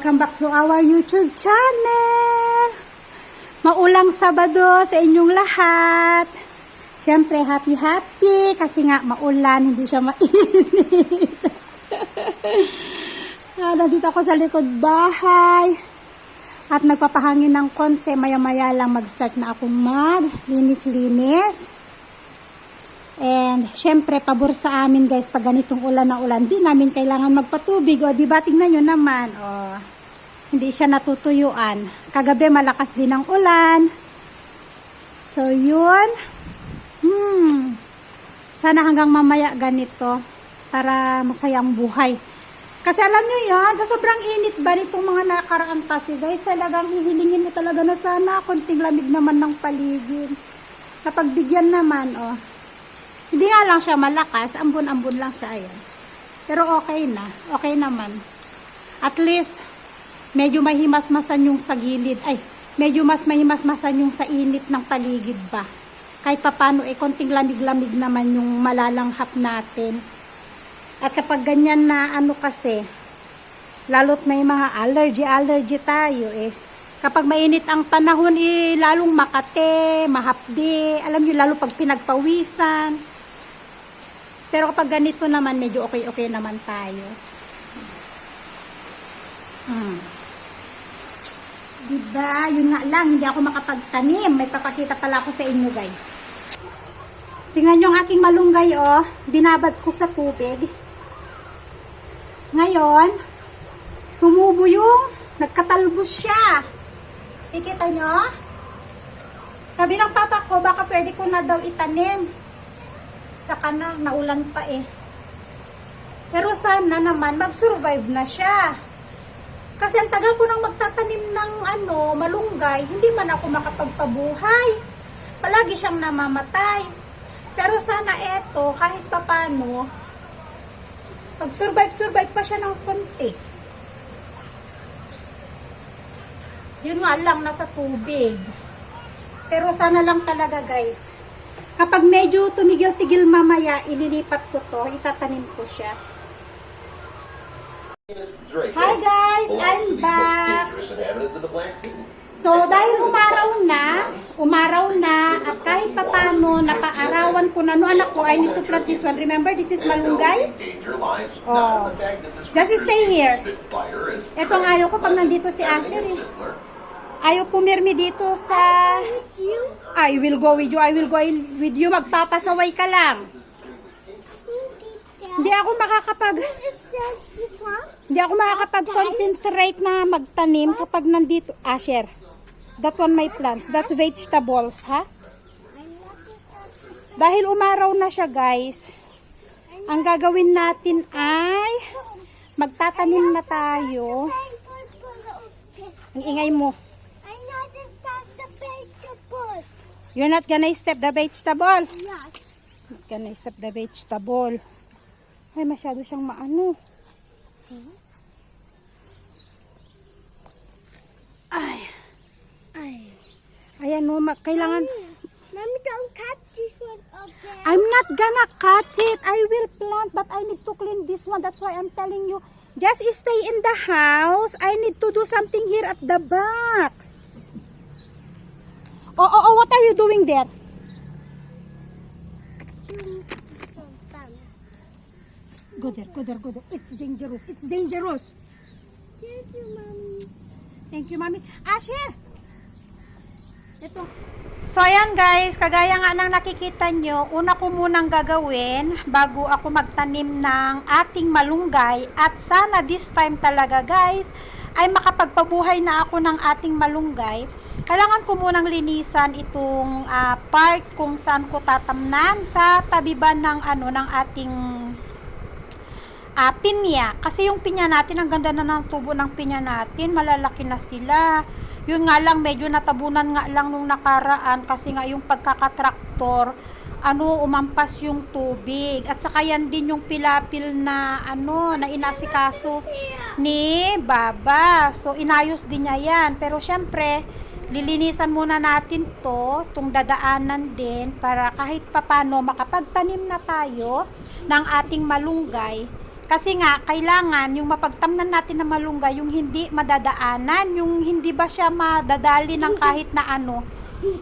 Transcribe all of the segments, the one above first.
Welcome back to our YouTube channel. Maulang Sabado sa inyong lahat. Siyempre, happy-happy kasi nga maulan, hindi siya mainit. ah, nandito ako sa likod bahay. At nagpapahangin ng konti, maya-maya lang mag-start na akong mag-linis-linis. And, syempre, pabor sa amin guys, pag ganitong ulan na ulan, di namin kailangan magpatubig. O, di ba, tingnan nyo naman. O, hindi siya natutuyuan. Kagabi, malakas din ang ulan. So, yun. Hmm. Sana hanggang mamaya ganito para masayang buhay. Kasi alam nyo yan, sa sobrang init ba nitong mga nakaraang kasi guys, talagang hihilingin mo talaga na sana konting lamig naman ng paligid. Kapag bigyan naman, oh, hindi nga lang siya malakas, ambon-ambon lang siya, ayan. Pero okay na, okay naman. At least, medyo mahimasmasan yung sa gilid, ay, medyo mas mahimasmasan yung sa init ng paligid ba. Kahit papano, eh, konting lamig-lamig naman yung malalanghap natin. At kapag ganyan na ano kasi, lalo't may mga allergy, allergy tayo eh. Kapag mainit ang panahon, eh, lalong makate, mahapdi, alam nyo, lalo pag pinagpawisan. Pero kapag ganito naman, medyo okay-okay naman tayo. Hmm. Diba? Yun nga lang, hindi ako makapagtanim. May papakita pala ako sa inyo, guys. Tingnan nyo ang aking malunggay, oh. Binabad ko sa tubig. Ngayon, tumubo yung nagkatalbos siya. Ikita nyo? Sabi ng papa ko, baka pwede ko na daw itanim. Saka na, naulan pa eh. Pero sana naman, mag-survive na siya. Kasi ang tagal ko nang magtatanim ng ano, malunggay, hindi man ako makapagpabuhay. Palagi siyang namamatay. Pero sana eto, kahit papano, mag-survive-survive pa siya ng konti. Yun nga lang, nasa tubig. Pero sana lang talaga guys, kapag medyo tumigil-tigil mamaya, ililipat ko to, itatanim ko siya. Hi guys, I'm back. So dahil umaraw na, umaraw na, at kahit papano, napaarawan ko na, no anak ko, I need to plant this one. Remember, this is malunggay? Oh. Just stay here. Ito ang ayaw ko pag nandito si Asher eh. Ayaw pumirmi dito sa... I will go with you, I will go in with you. Magpapasaway ka lang. Hindi ako makakapag... Hindi ako makakapag-concentrate na magtanim kapag nandito. Asher, that one my plants. That's vegetables, ha? Dahil umaraw na siya, guys, ang gagawin natin ay magtatanim na tayo. Ang ingay mo. You're not gonna step the vegetable. Not gonna step the vegetable. Ay, masyado siyang maano. Ay. Ay. Ayan no, ma- kailangan... Mommy, don't cut this one okay? I'm not gonna cut it. I will plant, but I need to clean this one. That's why I'm telling you. Just stay in the house. I need to do something here at the back. Oh, oh, oh, what are you doing there? Go there, go there, go there. It's dangerous. It's dangerous. Thank you, Mommy. Thank you, Mami. Asher! Ito. So, ayan guys, kagaya nga ng nakikita nyo, una ko munang gagawin bago ako magtanim ng ating malunggay at sana this time talaga guys, ay makapagpabuhay na ako ng ating malunggay. Kailangan ko munang linisan itong ah, part kung saan ko tatamnan sa tabi ba ng ano ng ating ah, pinya. Kasi yung pinya natin, ang ganda na ng tubo ng pinya natin, malalaki na sila. Yun nga lang, medyo natabunan nga lang nung nakaraan kasi nga yung pagkakatraktor, ano, umampas yung tubig. At saka yan din yung pilapil na, ano, na inasikaso ni Baba. So, inayos din niya yan. Pero syempre, lilinisan muna natin to, tung dadaanan din, para kahit papano makapagtanim na tayo ng ating malunggay Kasi nga, kailangan yung mapagtamnan natin na malunggay, yung hindi madadaanan, yung hindi ba siya madadali ng kahit na ano.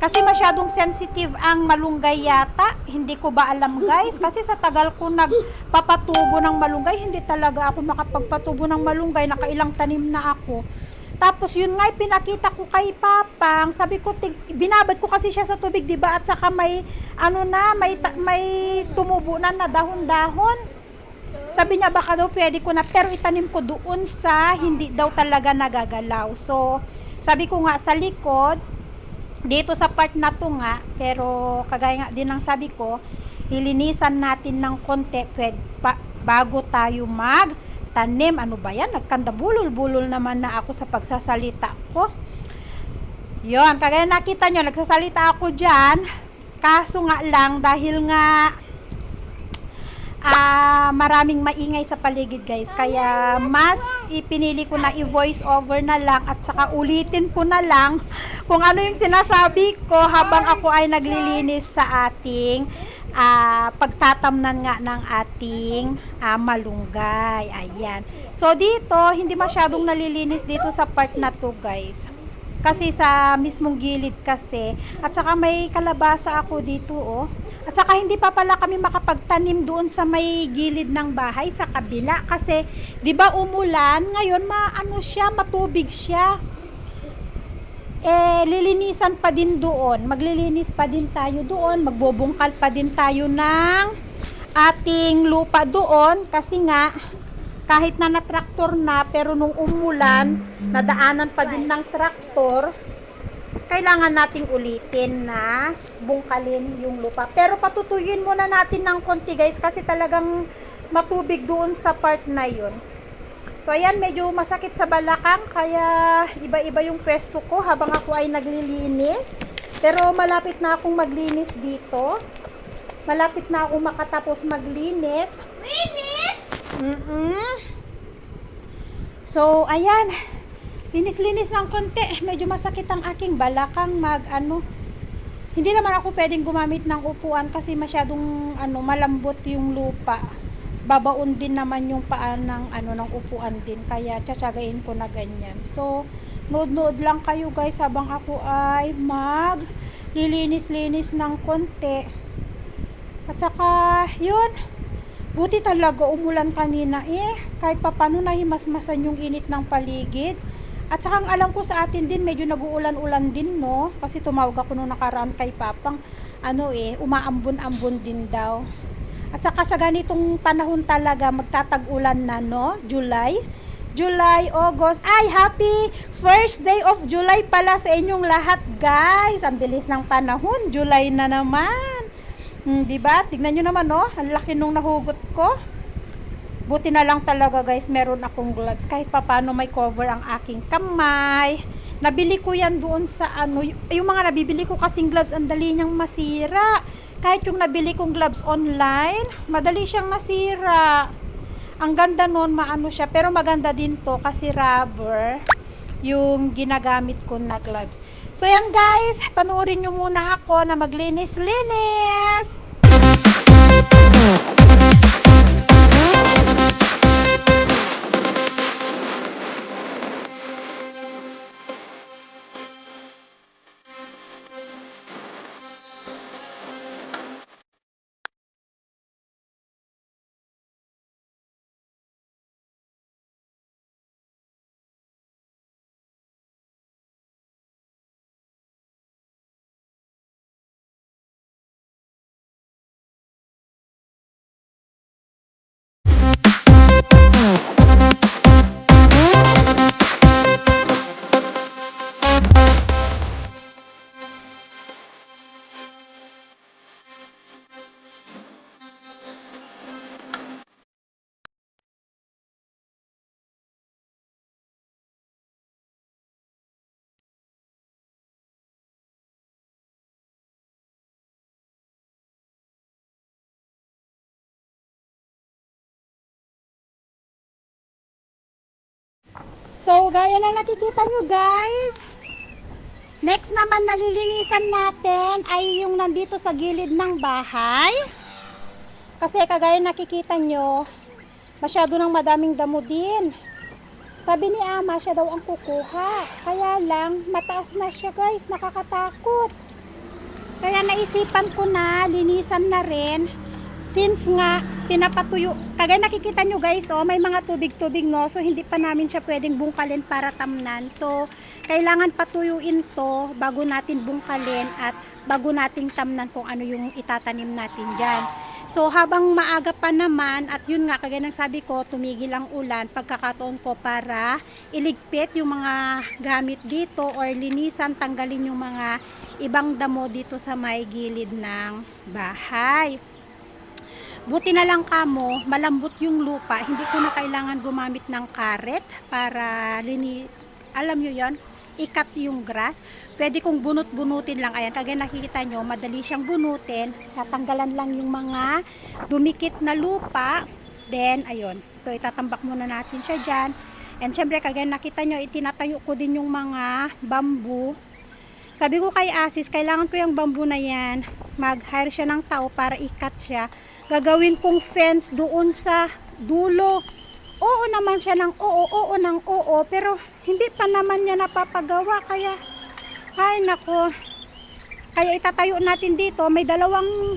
Kasi masyadong sensitive ang malunggay yata. Hindi ko ba alam guys. Kasi sa tagal ko nagpapatubo ng malunggay, hindi talaga ako makapagpatubo ng malunggay. Nakailang tanim na ako. Tapos yun nga, pinakita ko kay Papang. Sabi ko, ting, binabad ko kasi siya sa tubig, di ba? At saka may, ano na, may, may tumubo na na dahon-dahon. Sabi niya baka daw pwede ko na pero itanim ko doon sa hindi daw talaga nagagalaw. So, sabi ko nga sa likod, dito sa part na to nga, pero kagaya nga din ng sabi ko, lilinisan natin ng konti pwede, pa, bago tayo mag tanim. Ano ba yan? Nagkanda bulol-bulol naman na ako sa pagsasalita ko. Yon, kagaya nakita nyo, nagsasalita ako dyan. Kaso nga lang, dahil nga ah maraming maingay sa paligid guys. Kaya mas ipinili ko na i-voice over na lang at saka ulitin ko na lang kung ano yung sinasabi ko habang ako ay naglilinis sa ating ah, pagtatamnan nga ng ating ah, malunggay. Ayan. So dito, hindi masyadong nalilinis dito sa part na to guys. Kasi sa mismong gilid kasi. At saka may kalabasa ako dito oh. At saka hindi pa pala kami makapagtanim doon sa may gilid ng bahay sa kabila kasi 'di ba umulan ngayon maano siya matubig siya eh lilinisan pa din doon maglilinis pa din tayo doon magbubungkal pa din tayo ng ating lupa doon kasi nga kahit na na traktor na pero nung umulan nadaanan pa din ng traktor kailangan nating ulitin na bungkalin yung lupa. Pero patutuyuin muna natin ng konti guys kasi talagang matubig doon sa part na yun. So ayan, medyo masakit sa balakang kaya iba-iba yung pwesto ko habang ako ay naglilinis. Pero malapit na akong maglinis dito. Malapit na akong makatapos maglinis. Linis? Mm-mm. So, ayan. Linis-linis ng konti. Medyo masakit ang aking balakang mag ano. Hindi naman ako pwedeng gumamit ng upuan kasi masyadong ano malambot yung lupa. Babaon din naman yung paan ng ano ng upuan din kaya tsatsagain ko na ganyan. So, nood-nood lang kayo guys habang ako ay mag lilinis-linis ng konti. At saka, yun, Buti talaga umulan kanina eh. Kahit papano nahimasmasan yung init ng paligid. At saka ang alam ko sa atin din, medyo nag-uulan-ulan din, no? Kasi tumawag ako nung nakaraan kay Papang, ano eh, umaambon-ambon din daw. At saka sa ganitong panahon talaga, magtatag-ulan na, no? July. July, August. Ay, happy first day of July pala sa inyong lahat, guys. Ang bilis ng panahon. July na naman. Hmm, 'di ba? Tignan niyo naman, no? Ang laki nung nahugot ko. Buti na lang talaga, guys, meron akong gloves kahit papaano may cover ang aking kamay. Nabili ko 'yan doon sa ano, yung mga nabibili ko kasing gloves, ang dali niyang masira. Kahit yung nabili kong gloves online, madali siyang masira. Ang ganda noon, maano siya, pero maganda din to kasi rubber yung ginagamit ko na gloves. So yan guys, panoorin nyo muna ako na maglinis-linis. So, gaya na nakikita nyo guys. Next naman nalilinisan natin ay yung nandito sa gilid ng bahay. Kasi kagaya nakikita nyo, Masyado nang madaming damo din. Sabi ni Ama, siya daw ang kukuha. Kaya lang, mataas na siya guys, nakakatakot. Kaya naisipan ko na, linisan na rin. Since nga, pinapatuyo. Kagaya nakikita nyo guys, oh, may mga tubig-tubig no. So, hindi pa namin siya pwedeng bungkalin para tamnan. So, kailangan patuyuin to bago natin bungkalin at bago nating tamnan kung ano yung itatanim natin dyan. So, habang maaga pa naman, at yun nga, kagaya ng sabi ko, tumigil ang ulan, pagkakataon ko para iligpit yung mga gamit dito or linisan, tanggalin yung mga ibang damo dito sa may gilid ng bahay. Buti na lang kamo, malambot yung lupa. Hindi ko na kailangan gumamit ng karet para lini alam nyo yon ikat yung grass. Pwede kong bunot-bunutin lang. Ayan, kagaya nakikita nyo, madali siyang bunutin. Tatanggalan lang yung mga dumikit na lupa. Then, ayun. So, itatambak muna natin siya dyan. And syempre, kagaya nakita nyo, itinatayo ko din yung mga bamboo. Sabi ko kay Asis, kailangan ko yung bamboo na yan. Mag-hire siya ng tao para ikat siya. Gagawin kong fence doon sa dulo. Oo naman siya ng oo, oo ng oo. Pero hindi pa naman niya napapagawa. Kaya, ay nako. Kaya itatayo natin dito. May dalawang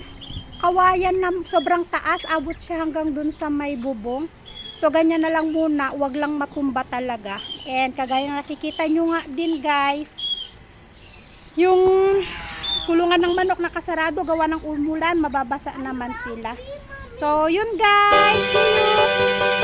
kawayan na sobrang taas. Abot siya hanggang dun sa may bubong. So, ganyan na lang muna. Huwag lang matumba talaga. And kagaya na nakikita nyo nga din guys yung kulungan ng manok nakasarado gawa ng umulan mababasa naman sila. So yun guys see you